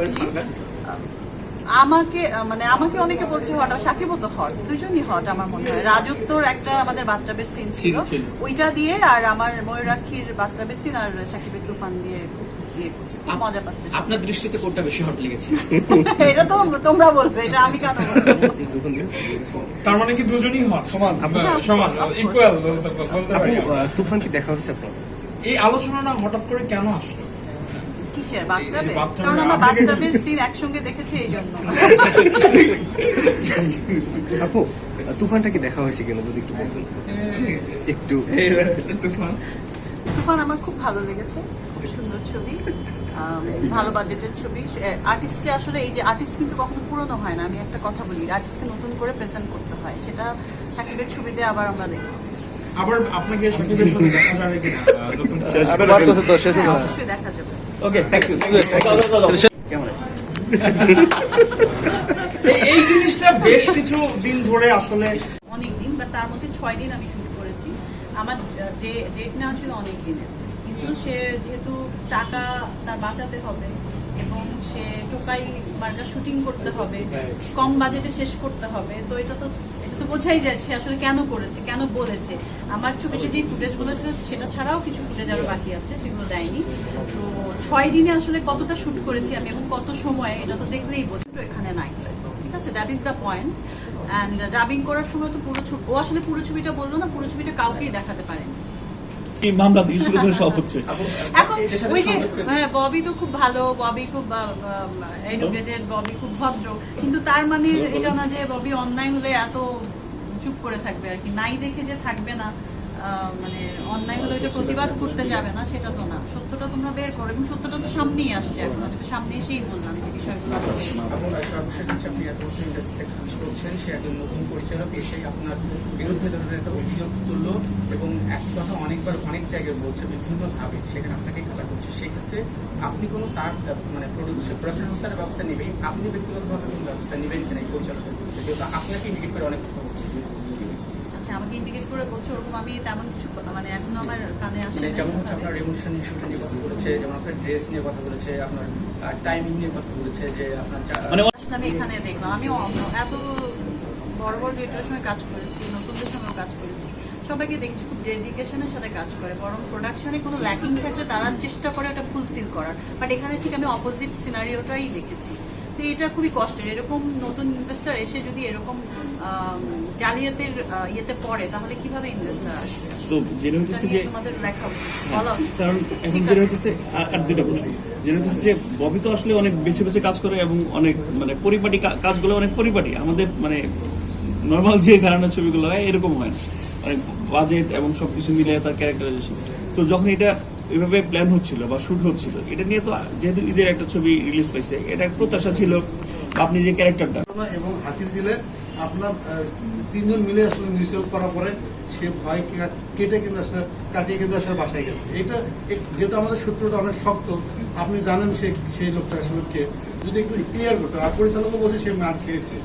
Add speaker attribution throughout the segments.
Speaker 1: করছি। আমাকে মানে আমাকে অনেকে বলছে হট সাকিবও তো হট দুজনই হট আমার মনে হয়। রাজত্বর একটা আমাদের বাচ্চাবের সিন ছিল। ওইটা দিয়ে আর আমার ময়ূরাক্ষীর বাচ্চাবের সিন আর সাকিবের তুফান দিয়ে করছি। খুব মজা পাচ্ছে
Speaker 2: আপনার দৃষ্টিতে কোনটা বেশি হট লেগেছে?
Speaker 1: এটা তো তোমরা বলবে এটা আমি কেন
Speaker 3: তার মানে কি দুজনই হট সমান সমান
Speaker 1: of course, of
Speaker 3: ইকুয়াল বলতে বলতে পারি।
Speaker 4: তুফান কি দেখা হচ্ছে আপনার?
Speaker 3: এই আলোচনাটা হঠাৎ করে কেন আসলো?
Speaker 1: কিসের? বাচ্চাবে, কারণ আমরা বাচ্চাদের সিন একসঙ্গে দেখেছি এই জন্য।
Speaker 4: আপু তুফানটা কি দেখা হয়েছে কিনা যদি একটু বলতেন? একটু।
Speaker 3: তুফান?
Speaker 1: তুফান আমার খুব ভালো লেগেছে খুব সুন্দর ছবি ভালো বাজেটের ছবি। আর্টিস্টকে আসলে এই যে আর্টিস্ট কিন্তু কখনো পুরনো হয় না আমি একটা কথা বলি আর্টিস্টকে নতুন করে প্রেজেন্ট করতে হয় সেটা সাকিবের ছবিতে আবার আমরা দেখব।
Speaker 3: আবার আপনাকে সাকিবের সাথে দেখা যাবে কিনা? নতুন
Speaker 1: অবশ্যই দেখা যাবে।
Speaker 4: ওকে থ্যাংক ইউ কেমন
Speaker 3: এই- এই জিনিসটা বেশ কিছু দিন ধরে আসলে
Speaker 1: অনেক দিন বা তার মধ্যে ছয় দিন আমি শুরু করেছি। আমার ডেট নেওয়া ছিল অনেক দিনের। কিন্তু সে যেহেতু টাকা তার বাঁচাতে হবে এবং সে টোকাই মার্কা শুটিং করতে হবে কম বাজেটে শেষ করতে হবে তো এটা তো এটা তো বোঝাই যায় সে আসলে কেন করেছে কেন বলেছে। আমার ছবিতে যে ফুটেজগুলো ছিল সেটা ছাড়াও কিছু ফুটেজ আরও বাকি আছে সেগুলো দেয়নি। তো ছয় দিনে আসলে কতটা শুট করেছি আমি এবং কত সময়ে এটা তো দেখলেই বোঝা তো এখানে নাই। ঠিক আছে? That is the point and dubbing করার সময় তো পুরো ছবি ও আসলে পুরো ছবিটা বলল না পুরো ছবিটা কাউকেই দেখাতে পারেনি।
Speaker 5: এই মামলা থেকে করে সব হচ্ছে।
Speaker 1: এখন ওই যে হ্যাঁ ববি তো খুব ভালো, ববি খুব এডুকেটেড ববি খুব ভদ্র। কিন্তু তার মানে এটা না যে ববি অন্যায় হলে এত চুপ করে থাকবে আর কি, নাই দেখে যে থাকবে না। মানে অন্যায় হলে এটা প্রতিবাদ করতে যাবে না, সেটা তো না। সত্যটা তোমরা বের করো, এবং সত্যটা তো সামনেই আসছে এখন। আমি তো সামনে এসেই বললাম যে বিষয়গুলো
Speaker 6: করছেন, সে আপনার বিরুদ্ধে একটা অভিযোগ তুললো এবং এক কথা অনেকবার অনেক জায়গায় বলছে, বিভিন্নভাবে। সেখানে আপনাকে খেলা করছে। সেক্ষেত্রে আপনি কোনো তার মানে প্রডিউসার প্রোডাকশন সংস্থার ব্যবস্থা নেবেন? আপনি ব্যক্তিগতভাবে কোনো ব্যবস্থা নেবেন কিনা আপনাকে ইন্ডিকেট করে অনেক কথা বলছে।
Speaker 1: আচ্ছা আমাকে ইন্ডিকেট করে বলছো ওরকম আমি তেমন কিছু মানে এখনও আমার কানে আসে
Speaker 6: মানে যেমন হচ্ছে আপনার রেমোশন ইস্যুটা নিয়ে কথা বলেছে যেমন আপনার ড্রেস নিয়ে কথা বলেছে আপনার টাইমিং নিয়ে কথা বলেছে যে আপনার
Speaker 5: মানে
Speaker 1: আসলে আমি এখানে দেখলাম আমি এত বড় বড় ডিরেক্টরের সঙ্গে কাজ করেছি নতুনদের সঙ্গে কাজ করেছি সবাইকে দেখছি খুব ডেডিকেশনের সাথে কাজ করে বরং প্রোডাকশনে কোনো ল্যাকিং থাকলে তারা চেষ্টা করে ওটা ফুলফিল করার। বাট এখানে ঠিক আমি অপোজিট সিনারিওটাই দেখেছি। তো এটা খুবই কষ্টের। এরকম নতুন ইনভেস্টার এসে যদি এরকম জালিয়াতের ইয়েতে পড়ে তাহলে কীভাবে ইনভেস্টার আসবে?
Speaker 5: তো জেনে হইতেছে যে
Speaker 1: তোমাদের লেখা উচিত, বলা।
Speaker 5: কারণ এখন
Speaker 1: আছে।
Speaker 5: হইতেছে আর দুইটা প্রশ্ন। যেটা হইতেছে যে ববি তো আসলে অনেক বেছে বেছে কাজ করে এবং অনেক মানে পরিপাটি কাজগুলো অনেক পরিপাটি। আমাদের মানে নর্মাল যে ঘরানার ছবিগুলো হয় এরকম হয় না। মানে বাজেট এবং সবকিছু মিলে তার ক্যারেক্টারাইজেশন তো যখন এটা এভাবে প্ল্যান হচ্ছিল বা শুট হচ্ছিল, এটা নিয়ে তো যেহেতু ঈদের একটা ছবি রিলিজ পাইছে এটা প্রত্যাশা ছিল আপনি যে ক্যারেক্টারটা
Speaker 7: এবং হাতির দিলে আপনার তিনজন মিলে আসলে মিউচুয়াল করার পরে সে ভয় কেটে কিন্তু আসলে কাটিয়ে কিন্তু আসলে বাসায় গেছে। এটা যেহেতু আমাদের সূত্রটা অনেক শক্ত, আপনি জানেন সে, সেই লোকটা আসলে কে? যদি একটু ক্লিয়ার করতে আর পরিচালকও বলছে সে মার খেয়েছে।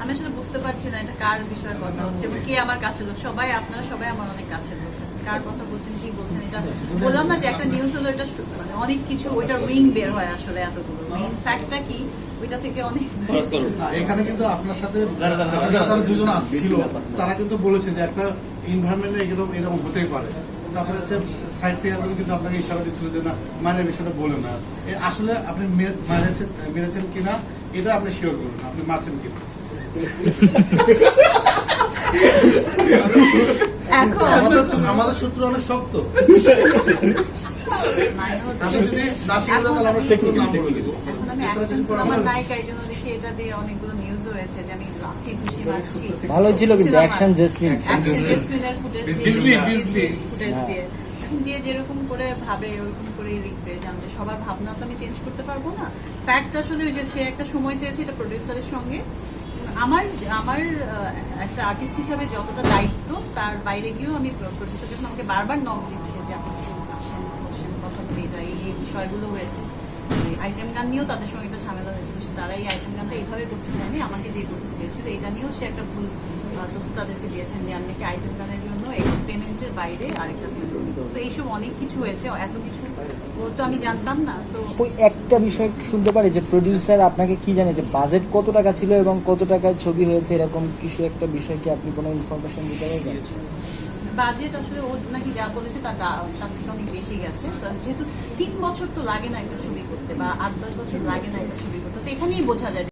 Speaker 1: আমি আসলে বুঝতে পারছি না এটা কার বিষয়ে কথা হচ্ছে এবং কে আমার কাছে লোক। সবাই আপনারা সবাই আমার অনেক কাছে লোক। কার কথা বলছেন কি বলছেন এটা বললাম না যে একটা নিউজ হলো এটা মানে অনেক কিছু ওইটা রিং বের হয় আসলে এতগুলো। মেইন ফ্যাক্টটা কি? ওইটা থেকে অনেক
Speaker 5: হঠাৎ করো
Speaker 7: না, এখানে কিন্তু আপনার সাথে আপনার দুজন আসছিল। তারা কিন্তু বলেছে যে একটা ইনভারনমেন্টে এরকম এরকম হতেই পারে। তারপরে হচ্ছে সাইড থেকে একজন কিন্তু আপনাকে ইশারা দিচ্ছিল যে না মানে বিষয়টা বলে না। আসলে আপনি মারেছেন মেরেছেন কিনা এটা আপনি শিওর করুন আপনি মারছেন কিনা। আমাদের আমাদের সূত্র অনেক শক্ত।
Speaker 1: মানে
Speaker 7: যদি না তাহলে আমরা সূত্র নাম বলে দিব।
Speaker 1: এখন আমি অ্যাকশন আমার নায়িকা এই জন্য দেখি এটা দিয়ে অনেকগুলো নিউজ হয়েছে যে আমি লাথি ঘুষি
Speaker 8: ভালো ছিল কিন্তু অ্যাকশন জেসমিন
Speaker 3: বিজলি, বিজলি।
Speaker 1: যে যেরকম করে ভাবে ওরকম করেই লিখবে। জানতে সবার ভাবনা তো আমি চেঞ্জ করতে পারব না। ফ্যাক্ট আসলে ওই যে সে একটা সময় চেয়েছে এটা প্রডিউসারের সঙ্গে। আমার আমার একটা আর্টিস্ট হিসাবে যতটা দায়িত্ব, তার বাইরে গিয়েও আমি যখন আমাকে বারবার নখ দিচ্ছে যে আপনি আসেন বসেন কথা এই বিষয়গুলো হয়েছে। আইটেম গান নিয়েও তাদের সঙ্গে একটা ঝামেলা হয়েছিল সে তারা এই আইটেম গানটা এইভাবে করতে চায়নি আমাকে দিয়ে করতে চেয়েছিল এটা নিয়েও সে একটা ভুল তথ্য তাদেরকে দিয়েছেন যে আমি নাকি আইটেম গানের জন্য এক্সপেরিমেন্টের বাইরে আরেকটা ফিল্ম তো এইসব অনেক কিছু হয়েছে এত কিছু ও তো আমি জানতাম না সো
Speaker 2: ওই একটা বিষয় শুনতে পারি যে প্রডিউসার আপনাকে কি জানিয়েছে বাজেট কত টাকা ছিল এবং কত টাকার ছবি হয়েছে এরকম কিছু একটা বিষয় কি আপনি কোনো ইনফরমেশন দিতে পারবেন?
Speaker 1: বাজেট আসলে ও নাকি যা বলেছে তার তার থেকে অনেক বেশি গেছে। যেহেতু তিন বছর তো লাগে না একটা ছবি করতে বা আট দশ বছর লাগে না একটা ছবি করতে তো এখানেই বোঝা যায়